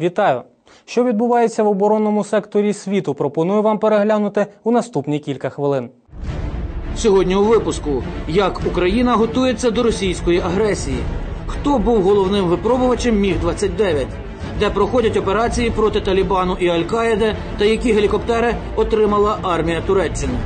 Вітаю! Що відбувається в оборонному секторі світу? Пропоную вам переглянути у наступні кілька хвилин. Сьогодні у випуску як Україна готується до російської агресії, хто був головним випробувачем Міг 29 де проходять операції проти Талібану і Аль-Каїди та які гелікоптери отримала армія Туреччини.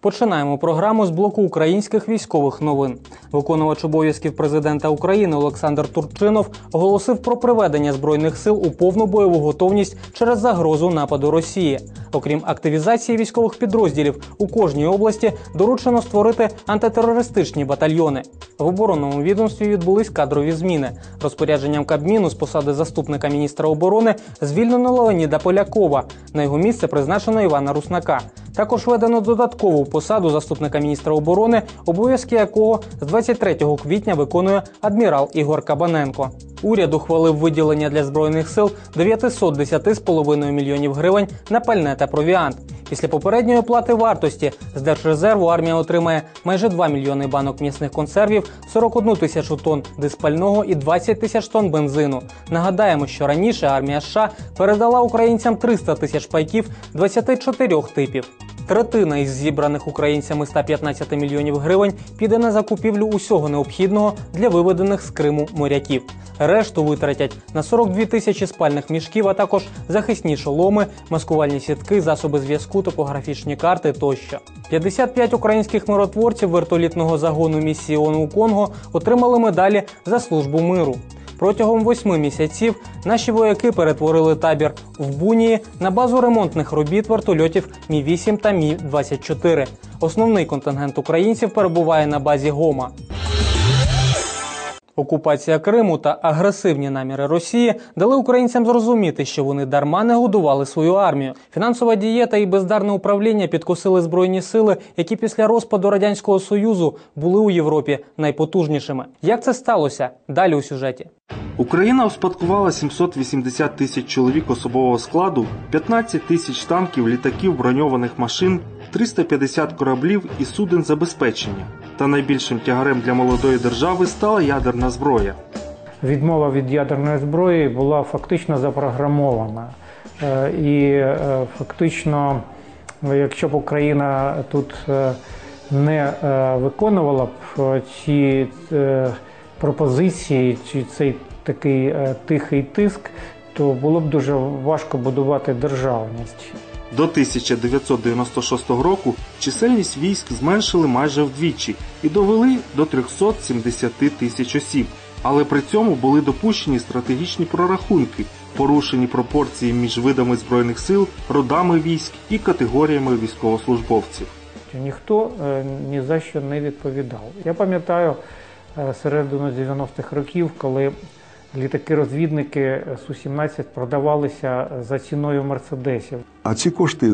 Починаємо програму з блоку українських військових новин. Виконувач обов'язків президента України Олександр Турчинов оголосив про приведення збройних сил у повну бойову готовність через загрозу нападу Росії. Окрім активізації військових підрозділів у кожній області доручено створити антитерористичні батальйони. В оборонному відомстві відбулись кадрові зміни. Розпорядженням Кабміну з посади заступника міністра оборони звільнено Леоніда Полякова. На його місце призначено Івана Руснака. Також введено додаткову посаду заступника міністра оборони, обов'язки якого з 23 квітня виконує адмірал Ігор Кабаненко. Уряд ухвалив виділення для збройних сил 910,5 мільйонів гривень на пальне та провіант. Після попередньої оплати вартості з держрезерву армія отримає майже 2 мільйони банок м'ясних консервів, 41 тисячу тонн диспального і 20 тисяч тонн бензину. Нагадаємо, що раніше армія США передала українцям 300 тисяч пайків 24 типів. Третина із зібраних українцями 115 мільйонів гривень піде на закупівлю усього необхідного для виведених з Криму моряків. Решту витратять на 42 тисячі спальних мішків, а також захисні шоломи, маскувальні сітки, засоби зв'язку, топографічні карти тощо. 55 українських миротворців вертолітного загону місії ООН у Конго отримали медалі за службу миру. Протягом восьми місяців наші вояки перетворили табір в Бунії на базу ремонтних робіт вертольотів Мі 8 та Мі 24 Основний контингент українців перебуває на базі Гома. Окупація Криму та агресивні наміри Росії дали українцям зрозуміти, що вони дарма не годували свою армію. Фінансова дієта і бездарне управління підкосили збройні сили, які після розпаду радянського союзу були у Європі найпотужнішими. Як це сталося? Далі у сюжеті. Україна успадкувала 780 тисяч чоловік особового складу, 15 тисяч танків, літаків, броньованих машин, 350 кораблів і суден забезпечення. Та найбільшим тягарем для молодої держави стала ядерна зброя. Відмова від ядерної зброї була фактично запрограмована. Е, І е, фактично, якщо б Україна тут е, не виконувала б ці пропозиції, чи цей такий тихий тиск, то було б дуже важко будувати державність. До 1996 року чисельність військ зменшили майже вдвічі і довели до 370 тисяч осіб. Але при цьому були допущені стратегічні прорахунки, порушені пропорції між видами збройних сил, родами військ і категоріями військовослужбовців. Ніхто е, ні за що не відповідав. Я пам'ятаю е, середину 90-х років, коли літаки-розвідники Су-17 продавалися за ціною мерседесів. А ці кошти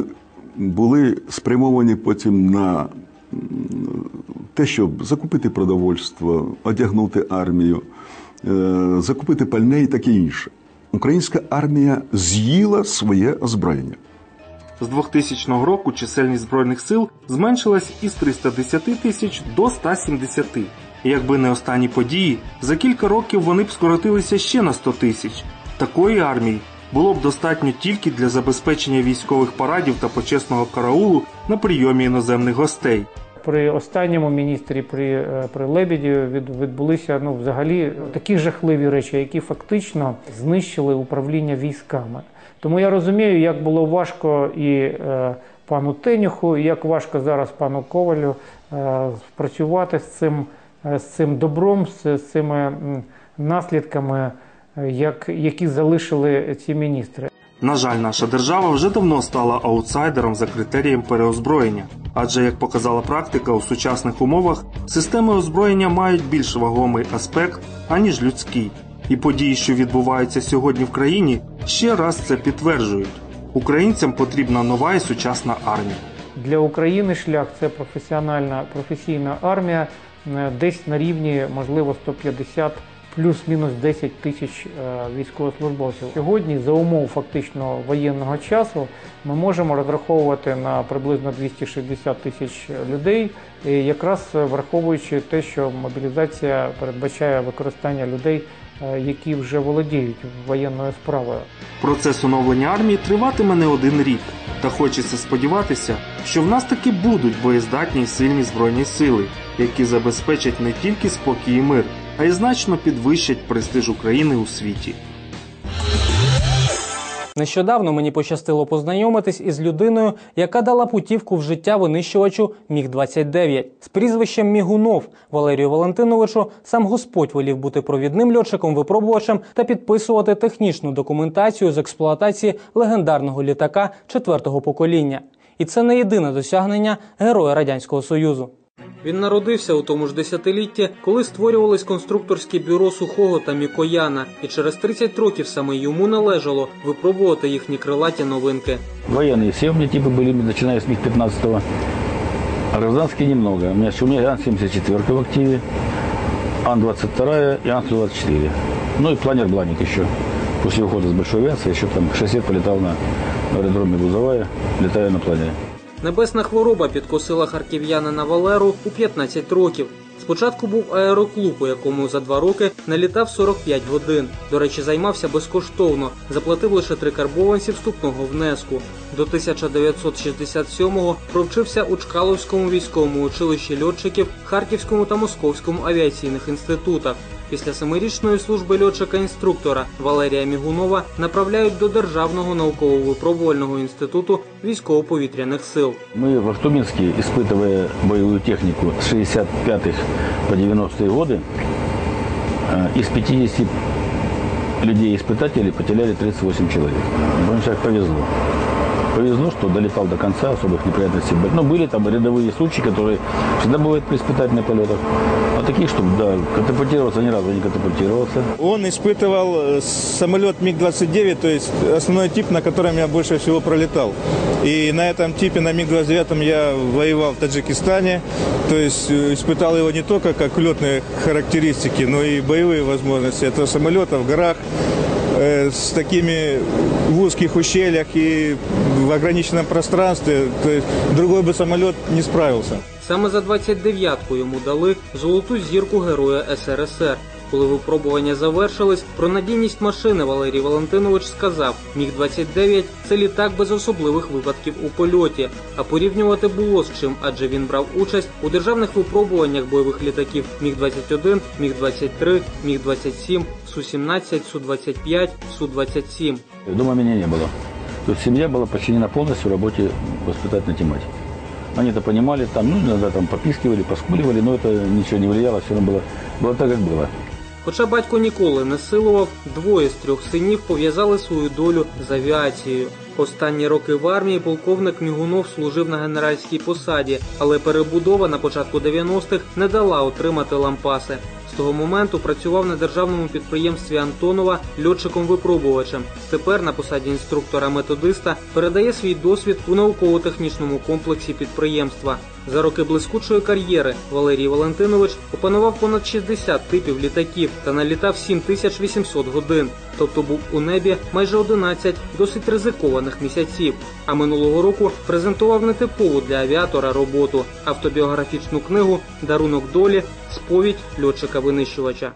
були спрямовані потім на те, щоб закупити продовольство, одягнути армію, е, закупити пальне і таке інше. Українська армія з'їла своє озброєння. З 2000 року чисельність збройних сил зменшилась із 310 тисяч до 170. Якби не останні події, за кілька років вони б скоротилися ще на 100 тисяч. Такої армії було б достатньо тільки для забезпечення військових парадів та почесного караулу на прийомі іноземних гостей. При останньому міністрі, при, е, при Лебеді від, відбулися ну, взагалі такі жахливі речі, які фактично знищили управління військами. Тому я розумію, як було важко і е, пану Тенюху, і як важко зараз пану Ковалю е, працювати з цим, з цим добром, з, цими наслідками, е, як, які залишили ці міністри. На жаль, наша держава вже давно стала аутсайдером за критерієм переозброєння. Адже, як показала практика, у сучасних умовах системи озброєння мають більш вагомий аспект, аніж людський. І події, що відбуваються сьогодні в країні, ще раз це підтверджують. Українцям потрібна нова і сучасна армія. Для України шлях це професіональна професійна армія, е, десь на рівні, можливо, 150 плюс-мінус 10 тисяч е, військовослужбовців. Сьогодні, за умов фактично воєнного часу, ми можемо розраховувати на приблизно 260 тисяч людей, якраз враховуючи те, що мобілізація передбачає використання людей е, які вже володіють воєнною справою. Процес оновлення армії триватиме не один рік, та хочеться сподіватися, що в нас таки будуть боєздатні й сильні збройні сили, які забезпечать не тільки спокій і мир, а й значно підвищать престиж України у світі. Нещодавно мені пощастило познайомитись із людиною, яка дала путівку в життя винищувачу Міг 29 з прізвищем Мігунов Валерію Валентиновичу. Сам Господь волів бути провідним льотчиком-випробувачем та підписувати технічну документацію з експлуатації легендарного літака четвертого покоління. І це не єдине досягнення героя радянського союзу. Він народився у тому ж десятилітті, коли створювались конструкторські бюро Сухого та Мікояна, і через 30 років саме йому належало випробувати їхні крилаті новинки. Военные все у меня типы были, начиная с МиГ-15. А гражданские немного. У меня, у меня Ан-74 в активе, Ан-22 и Ан-124. Ну и планер-бланик еще. После ухода с большой авиации еще там 6 лет полетал на аэродроме Бузовая, летаю на планере. Небесна хвороба підкосила харків'янина Валеру у 15 років. Спочатку був аероклуб, у якому за два роки налітав 45 годин. До речі, займався безкоштовно, заплатив лише три карбованці вступного внеску. До 1967-го провчився у Чкаловському військовому училищі льотчиків, Харківському та Московському авіаційних інститутах Після семирічної служби льотчика-інструктора Валерія Мігунова направляють до Державного науково-випробувального інституту військово-повітряних сил. Мы в Ахтубинске, испытывая боевую технику с 65-х по 90-е годы, э, из 50 людей-испытателей потеряли 38 человек. Потому что повезло. Повезло, что долетал до конца, особых неприятностей. были. Ну, были там рядовые случаи, которые всегда бывают при испытательных полетах. А таких, чтобы, да, катапультироваться ни разу не катапультировался. Он испытывал э, самолет МиГ-29, то есть основной тип, на котором я больше всего пролетал. И на этом типе, на МиГ-29, я воевал в Таджикистане. То есть э, испытал его не только как летные характеристики, но и боевые возможности этого самолета в горах, с такими в узких ущельях и в ограниченном пространстве. То есть другой бы самолет не справился. Саме за 29-ку йому дали золоту зірку Героя СРСР. Коли випробування завершились, про надійність машини Валерій Валентинович сказав: Міг-29 – це літак без особливих випадків у польоті. А порівнювати було з чим, адже він брав участь у державних випробуваннях бойових літаків Міг-21, Міг-23, Міг-27, Су-17, Су-25, Су-27. Дома меня не было. То есть семья была подчинена полностью работе воспитательной тематики. Они это понимали, там, ну, иногда там попискивали, поскуливали, но это ничего не влияло, все равно было, было так, как было. Хоча батько ніколи не силував, двоє з трьох синів пов'язали свою долю з авіацією. Останні роки в армії полковник Мігунов служив на генеральській посаді, але перебудова на початку 90-х не дала отримати лампаси. З того моменту працював на державному підприємстві Антонова льотчиком-випробувачем. Тепер на посаді інструктора-методиста передає свій досвід у науково-технічному комплексі підприємства. За роки блискучої кар'єри Валерій Валентинович опанував понад 60 типів літаків та налітав 7800 годин, тобто був у небі майже 11 досить ризикованих місяців. А минулого року презентував нетипову для авіатора роботу автобіографічну книгу Дарунок долі сповідь льотчика-винищувача.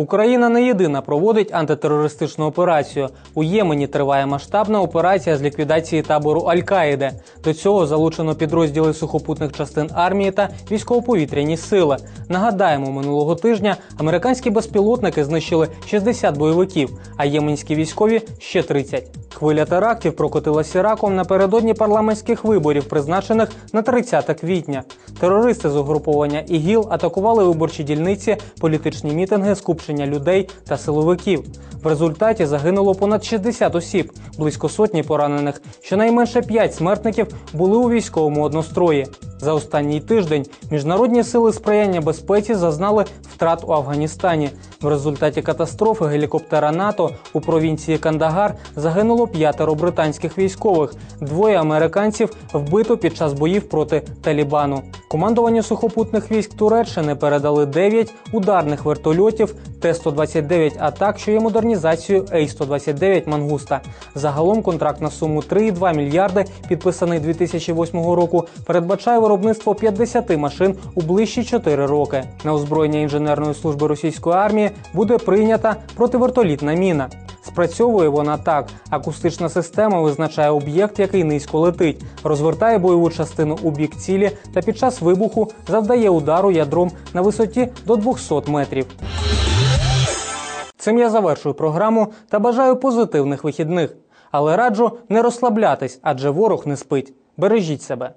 Україна не єдина проводить антитерористичну операцію. У Ємені триває масштабна операція з ліквідації табору Аль-Каїди. До цього залучено підрозділи сухопутних частин армії та військово-повітряні сили. Нагадаємо, минулого тижня американські безпілотники знищили 60 бойовиків, а єменські військові ще 30. Хвиля терактів прокотилася Іраком напередодні парламентських виборів, призначених на 30 квітня. Терористи з угруповання ІГІЛ атакували виборчі дільниці, політичні мітинги, скупчення людей та силовиків. В результаті загинуло понад 60 осіб, близько сотні поранених. Щонайменше 5 смертників були у військовому однострої. За останній тиждень міжнародні сили сприяння безпеці зазнали втрат у Афганістані. В результаті катастрофи гелікоптера НАТО у провінції Кандагар загинуло п'ятеро британських військових. Двоє американців вбито під час боїв проти Талібану. Командуванню сухопутних військ Туреччини передали 9 ударних вертольотів Т-129 атак, що є модернізацією Ей-129 Мангуста. Загалом контракт на суму 3,2 мільярди, підписаний 2008 року, передбачає виробництво 50 машин у ближчі 4 роки. На озброєння інженерної служби російської армії буде прийнята противертолітна міна. Спрацьовує вона так: акустична система визначає об'єкт, який низько летить, розвертає бойову частину у бік цілі та під час вибуху завдає удару ядром на висоті до 200 метрів. Цим я завершую програму та бажаю позитивних вихідних. Але раджу не розслаблятись, адже ворог не спить. Бережіть себе.